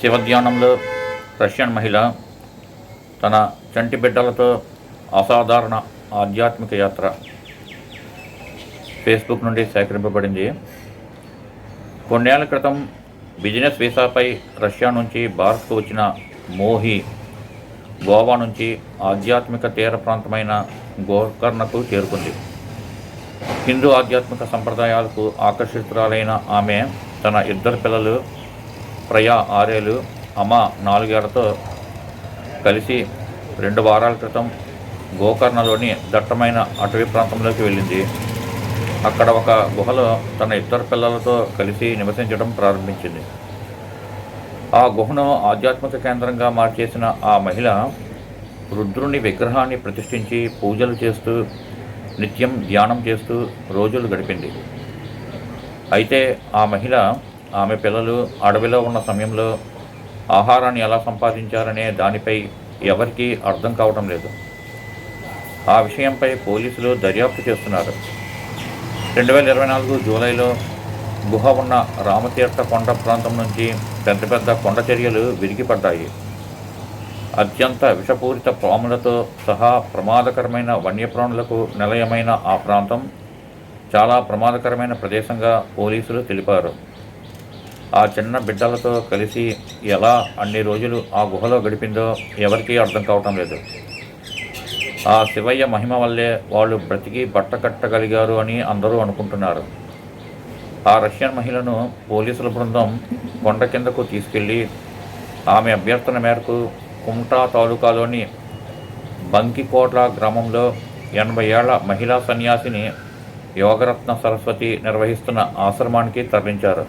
శివధ్యానంలో Russian మహిళ తన చంటి బిడ్డలతో అసాధారణ ఆధ్యాత్మిక యాత్ర ఫేస్బుక్ నుండి సేకరింపబడింది. కొన్నేళ్ళ క్రితం బిజినెస్ వీసాపై రష్యా నుంచి భారత్కు వచ్చిన మోహి గోవా నుంచి ఆధ్యాత్మిక తీర ప్రాంతమైన గోకర్ణకు చేరుకుంది. హిందూ ఆధ్యాత్మిక సంప్రదాయాలకు ఆకర్షితురాలైన ఆమె తన ఇద్దరు పిల్లలు ప్రయా ఆరేలు అమ నాలుగేళ్ళతో కలిసి రెండు వారాల క్రితం గోకర్ణలోని దట్టమైన అటవీ ప్రాంతంలోకి వెళ్ళింది. అక్కడ ఒక గుహలో తన ఇద్దరు పిల్లలతో కలిసి నివసించడం ప్రారంభించింది. ఆ గుహను ఆధ్యాత్మిక కేంద్రంగా మార్చేసిన ఆ మహిళ రుద్రుని విగ్రహాన్ని ప్రతిష్ఠించి పూజలు చేస్తూ నిత్యం ధ్యానం చేస్తూ రోజులు గడిపింది. అయితే ఆ మహిళ ఆమె పిల్లలు అడవిలో ఉన్న సమయంలో ఆహారాన్ని ఎలా సంపాదించారనే దానిపై ఎవరికీ అర్థం కావటం లేదు. ఆ విషయంపై పోలీసులు దర్యాప్తు చేస్తున్నారు. రెండు వేల ఇరవై నాలుగు జూలైలో గుహ ఉన్న రామతీర్థ కొండ ప్రాంతం నుంచి పెద్ద పెద్ద కొండ చర్యలు విరిగిపడ్డాయి. అత్యంత విషపూరిత పాములతో సహా ప్రమాదకరమైన వన్యప్రాణులకు నిలయమైన ఆ ప్రాంతం చాలా ప్రమాదకరమైన ప్రదేశంగా పోలీసులు తెలిపారు. ఆ చిన్న బిడ్డలతో కలిసి ఎలా అన్ని రోజులు ఆ గుహలో గడిపిందో ఎవరికీ అర్థం కావటం లేదు. ఆ శివయ్య మహిమ వల్లే వాళ్ళు బ్రతికి బట్టకట్టగలిగారు అని అందరూ అనుకుంటున్నారు. ఆ రష్యన్ మహిళను పోలీసుల బృందం కొండ కిందకు తీసుకెళ్ళి ఆమె అభ్యర్థన మేరకు కుమ్టా తాలూకాలోని బంకికోట్ల గ్రామంలో ఎనభై ఏళ్ళ మహిళా సన్యాసిని యోగరత్న సరస్వతి నిర్వహిస్తున్న ఆశ్రమానికి తరలించారు.